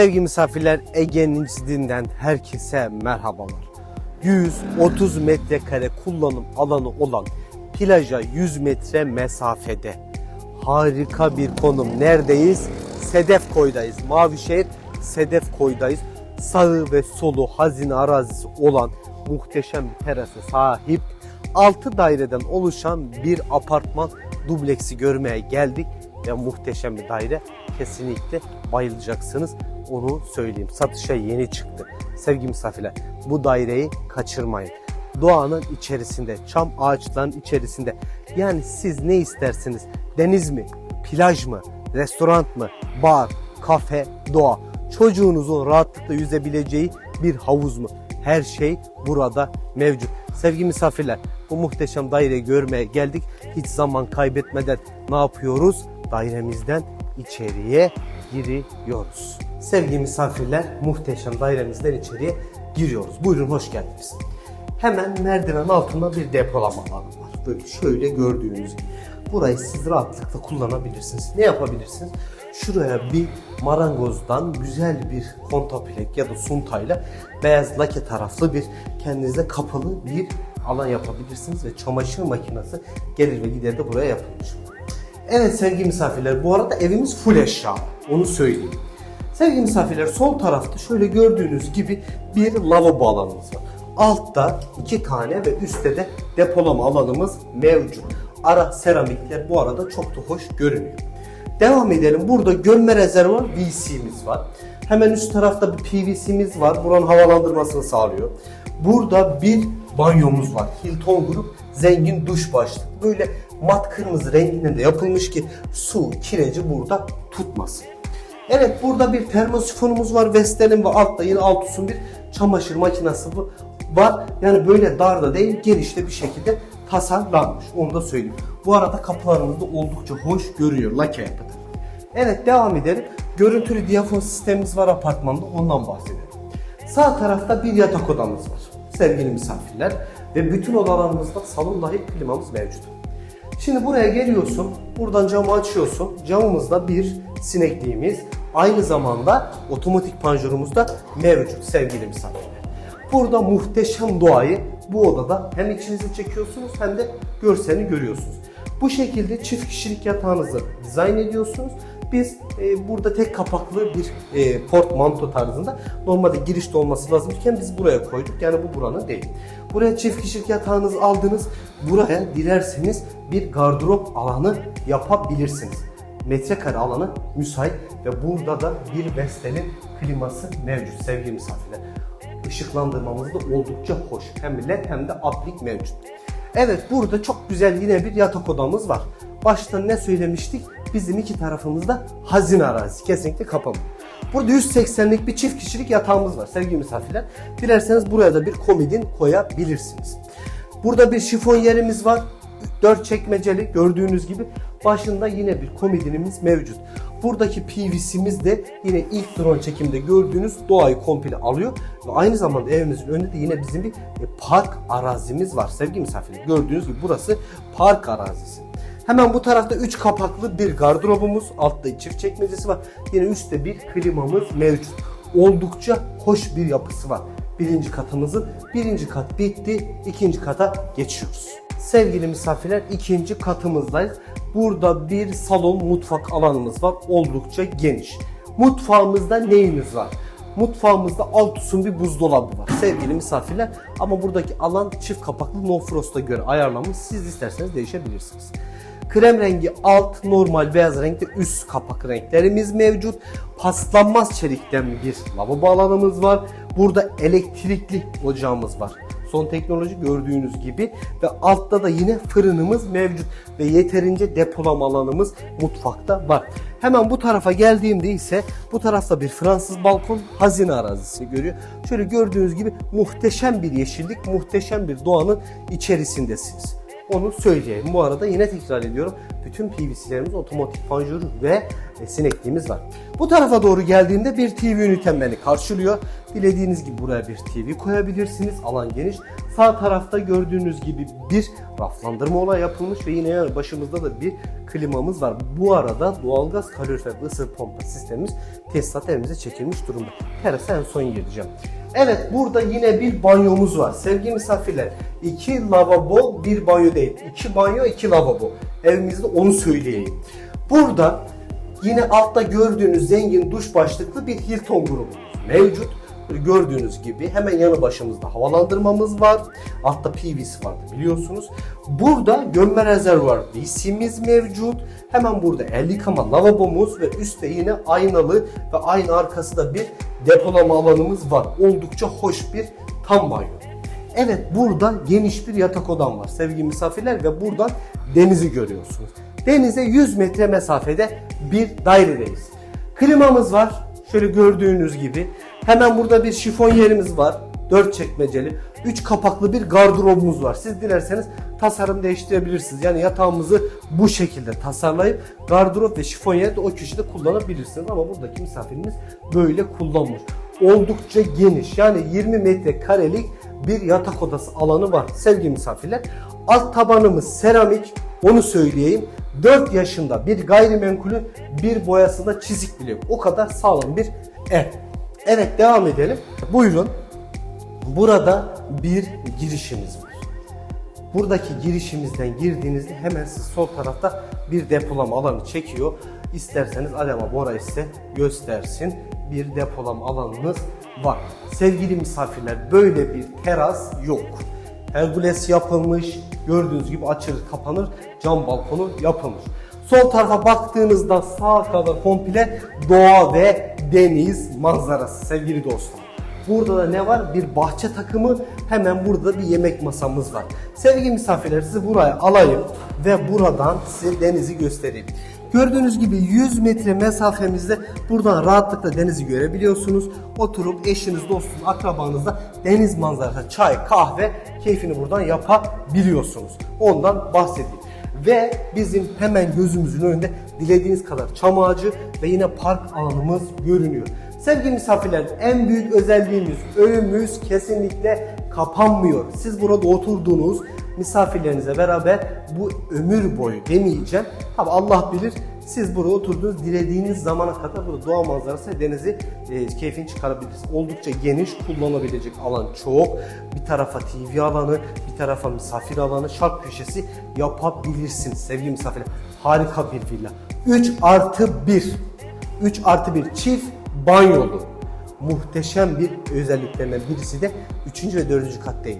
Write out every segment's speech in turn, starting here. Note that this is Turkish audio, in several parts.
Sevgili misafirler Ege'nin incisinden herkese merhabalar. 130 metrekare kullanım alanı olan plaja 100 metre mesafede. Harika bir konum. Neredeyiz? Sedef Koy'dayız. Mavişehir Sedef Koy'dayız. Sağı ve solu hazine arazisi olan muhteşem bir terasa sahip 6 daireden oluşan bir apartman dubleksi görmeye geldik ve muhteşem bir daire. Kesinlikle bayılacaksınız. Onu söyleyeyim. Satışa yeni çıktı. Sevgili misafirler bu daireyi kaçırmayın. Doğanın içerisinde, çam ağaçların içerisinde. Yani siz ne istersiniz? Deniz mi? Plaj mı? Restoran mı? Bar, kafe, doğa. Çocuğunuzun rahatlıkla yüzebileceği bir havuz mu? Her şey burada mevcut. Sevgili misafirler, bu muhteşem daireyi görmeye geldik. Hiç zaman kaybetmeden ne yapıyoruz? Dairemizden içeriye giriyoruz. Sevgili misafirler, muhteşem dairemizden içeriye giriyoruz. Buyurun hoş geldiniz. Hemen merdiven altında bir depolama alanı var. Böyle şöyle gördüğünüz gibi. Burayı siz rahatlıkla kullanabilirsiniz. Ne yapabilirsiniz? Şuraya bir marangozdan güzel bir kontaplek ya da suntayla beyaz lake taraflı bir kendinize kapalı bir alan yapabilirsiniz ve çamaşır makinesi gelir ve gider de buraya yapılmış. Evet sevgili misafirler bu arada evimiz full eşya. Onu söyleyeyim. Sevgili misafirler sol tarafta şöyle gördüğünüz gibi bir lavabo alanımız var. Altta iki tane ve üstte de depolama alanımız mevcut. Ara seramikler bu arada çok da hoş görünüyor. Devam edelim. Burada gömme rezervuar VC'miz var. Hemen üst tarafta bir PVC'miz var. Buranın havalandırmasını sağlıyor. Burada bir banyomuz var. Hilton Grup zengin duş başlığı. Böyle mat kırmızı renginde de yapılmış ki su, kireci burada tutmasın. Evet burada bir termosifonumuz var. Vestel'in ve altta yine Altus'un bir çamaşır makinesi var. Yani böyle darda değil genişte bir şekilde tasarlanmış. Onu da söyleyeyim. Bu arada kapılarımız da oldukça hoş görünüyor. Lake yapıda. Evet devam edelim. Görüntülü diyafon sistemimiz var apartmanda. Ondan bahsedelim. Sağ tarafta bir yatak odamız var. Sevgili misafirler. Ve bütün odalarımızda salon dahil klimamız mevcut. Şimdi buraya geliyorsun, buradan camı açıyorsun. Camımızda bir sinekliğimiz, aynı zamanda otomatik panjurumuz da mevcut sevgili misafirler. Burada muhteşem doğayı bu odada hem içinize çekiyorsunuz hem de görselini görüyorsunuz. Bu şekilde çift kişilik yatağınızı dizayn ediyorsunuz. Biz e, burada tek kapaklı bir e, portmanto tarzında normalde girişte olması lazımken biz buraya koyduk. Yani bu buranın değil. Buraya çift kişilik yatağınızı aldınız. Buraya dilerseniz bir gardırop alanı yapabilirsiniz. Metrekare alanı müsait ve burada da bir Vestel'in kliması mevcut sevgili misafirler. Işıklandırmamız da oldukça hoş. Hem led hem de aplik mevcut. Evet burada çok güzel yine bir yatak odamız var. Başta ne söylemiştik? Bizim iki tarafımızda hazine arazisi. Kesinlikle kapalı. Burada 180'lik bir çift kişilik yatağımız var sevgili misafirler. Dilerseniz buraya da bir komodin koyabilirsiniz. Burada bir şifon yerimiz var. 4 çekmeceli gördüğünüz gibi başında yine bir komodinimiz mevcut. Buradaki PVC'miz de yine ilk drone çekimde gördüğünüz doğayı komple alıyor. Ve aynı zamanda evimizin önünde de yine bizim bir e, park arazimiz var sevgili misafirler. Gördüğünüz gibi burası park arazisi. Hemen bu tarafta 3 kapaklı bir gardırobumuz, altta çift çekmecesi var. Yine üstte bir klimamız mevcut. Oldukça hoş bir yapısı var. Birinci katımızın birinci kat bitti, ikinci kata geçiyoruz. Sevgili misafirler ikinci katımızdayız. Burada bir salon mutfak alanımız var. Oldukça geniş. Mutfağımızda neyimiz var? Mutfağımızda Altus'un bir buzdolabı var sevgili misafirler. Ama buradaki alan çift kapaklı no frost'a göre ayarlanmış. Siz isterseniz değişebilirsiniz. Krem rengi alt, normal beyaz renkte üst kapak renklerimiz mevcut. Paslanmaz çelikten bir lavabo alanımız var. Burada elektrikli ocağımız var. Son teknoloji gördüğünüz gibi ve altta da yine fırınımız mevcut ve yeterince depolama alanımız mutfakta var. Hemen bu tarafa geldiğimde ise bu tarafta bir Fransız balkon hazine arazisi görüyor. Şöyle gördüğünüz gibi muhteşem bir yeşillik, muhteşem bir doğanın içerisindesiniz. Onu söyleyeyim. Bu arada yine tekrar ediyorum. Bütün PVC'lerimiz otomatik panjur ve e, sinekliğimiz var. Bu tarafa doğru geldiğimde bir TV ünitem beni karşılıyor. Dilediğiniz gibi buraya bir TV koyabilirsiniz. Alan geniş. Sağ tarafta gördüğünüz gibi bir raflandırma olayı yapılmış ve yine başımızda da bir klimamız var. Bu arada doğalgaz kalorifer ve ısı pompa sistemimiz tesisat evimize çekilmiş durumda. Terasa en son geleceğim. Evet burada yine bir banyomuz var. Sevgili misafirler iki lavabo bir banyo değil. iki banyo iki lavabo. Evimizde onu söyleyeyim. Burada yine altta gördüğünüz zengin duş başlıklı bir Hilton grubumuz mevcut. Gördüğünüz gibi hemen yanı başımızda havalandırmamız var. Altta PVC vardı biliyorsunuz. Burada gömme rezervuar VC'miz mevcut. Hemen burada el yıkama lavabomuz ve üstte yine aynalı ve aynı arkası da bir depolama alanımız var. Oldukça hoş bir tam banyo. Evet burada geniş bir yatak odam var sevgili misafirler ve buradan denizi görüyorsunuz. Denize 100 metre mesafede bir dairedeyiz. Klimamız var. Şöyle gördüğünüz gibi. Hemen burada bir şifon yerimiz var. 4 çekmeceli. 3 kapaklı bir gardırobumuz var. Siz dilerseniz tasarım değiştirebilirsiniz. Yani yatağımızı bu şekilde tasarlayıp gardırop ve şifon de o köşede kullanabilirsiniz. Ama buradaki misafirimiz böyle kullanmış. Oldukça geniş. Yani 20 metrekarelik bir yatak odası alanı var sevgili misafirler. Alt tabanımız seramik. Onu söyleyeyim. 4 yaşında bir gayrimenkulün bir boyasında çizik bile yok. O kadar sağlam bir ev. Evet devam edelim. Buyurun. Burada bir girişimiz var. Buradaki girişimizden girdiğinizde hemen siz sol tarafta bir depolama alanı çekiyor. İsterseniz Adema Bora size göstersin. Bir depolama alanınız var. Sevgili misafirler böyle bir teras yok. Herkules yapılmış. Gördüğünüz gibi açılır kapanır. Cam balkonu yapılmış. Sol tarafa baktığınızda sağ kadar komple doğa ve deniz manzarası sevgili dostlar. Burada da ne var? Bir bahçe takımı. Hemen burada bir yemek masamız var. Sevgili misafirler sizi buraya alayım ve buradan size denizi göstereyim. Gördüğünüz gibi 100 metre mesafemizde buradan rahatlıkla denizi görebiliyorsunuz. Oturup eşiniz, dostunuz, akrabanızla deniz manzarası, çay, kahve keyfini buradan yapabiliyorsunuz. Ondan bahsedeyim. Ve bizim hemen gözümüzün önünde dilediğiniz kadar çam ağacı ve yine park alanımız görünüyor. Sevgili misafirler en büyük özelliğimiz önümüz kesinlikle kapanmıyor. Siz burada oturduğunuz misafirlerinize beraber bu ömür boyu demeyeceğim. Tabi Allah bilir siz burada oturduğunuz dilediğiniz zamana kadar burada doğa manzarası denizi e, keyfini çıkarabilirsiniz. Oldukça geniş kullanabilecek alan çok. Bir tarafa TV alanı, bir tarafa misafir alanı, şark köşesi yapabilirsiniz sevgili misafirler. Harika bir villa. 3 artı 1. 3 artı 1 çift banyolu. Muhteşem bir özelliklerinden birisi de 3. ve 4. kat değil.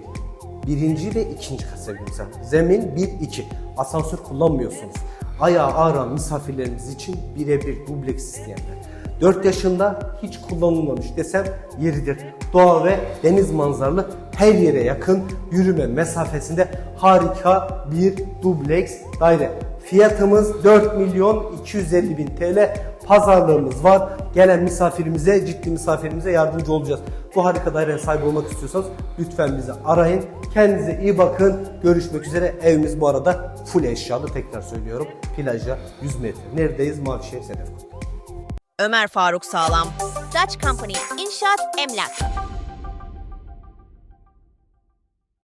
Birinci ve ikinci kat sevgili misafirler. Zemin 1-2. Asansör kullanmıyorsunuz. Ayağı ağıran misafirlerimiz için birebir dubleks isteyenler. 4 yaşında hiç kullanılmamış desem yeridir. Doğa ve deniz manzaralı her yere yakın yürüme mesafesinde harika bir dubleks daire. Fiyatımız 4 milyon 250 bin TL. Pazarlığımız var. Gelen misafirimize, ciddi misafirimize yardımcı olacağız. Bu harika daireye sahip olmak istiyorsanız lütfen bizi arayın. Kendinize iyi bakın. Görüşmek üzere. Evimiz bu arada full eşyalı. Tekrar söylüyorum. Plaja 100 metre. Neredeyiz? Mavişehir Sedef. Ömer Faruk Sağlam, Dutch Company İnşaat Emlak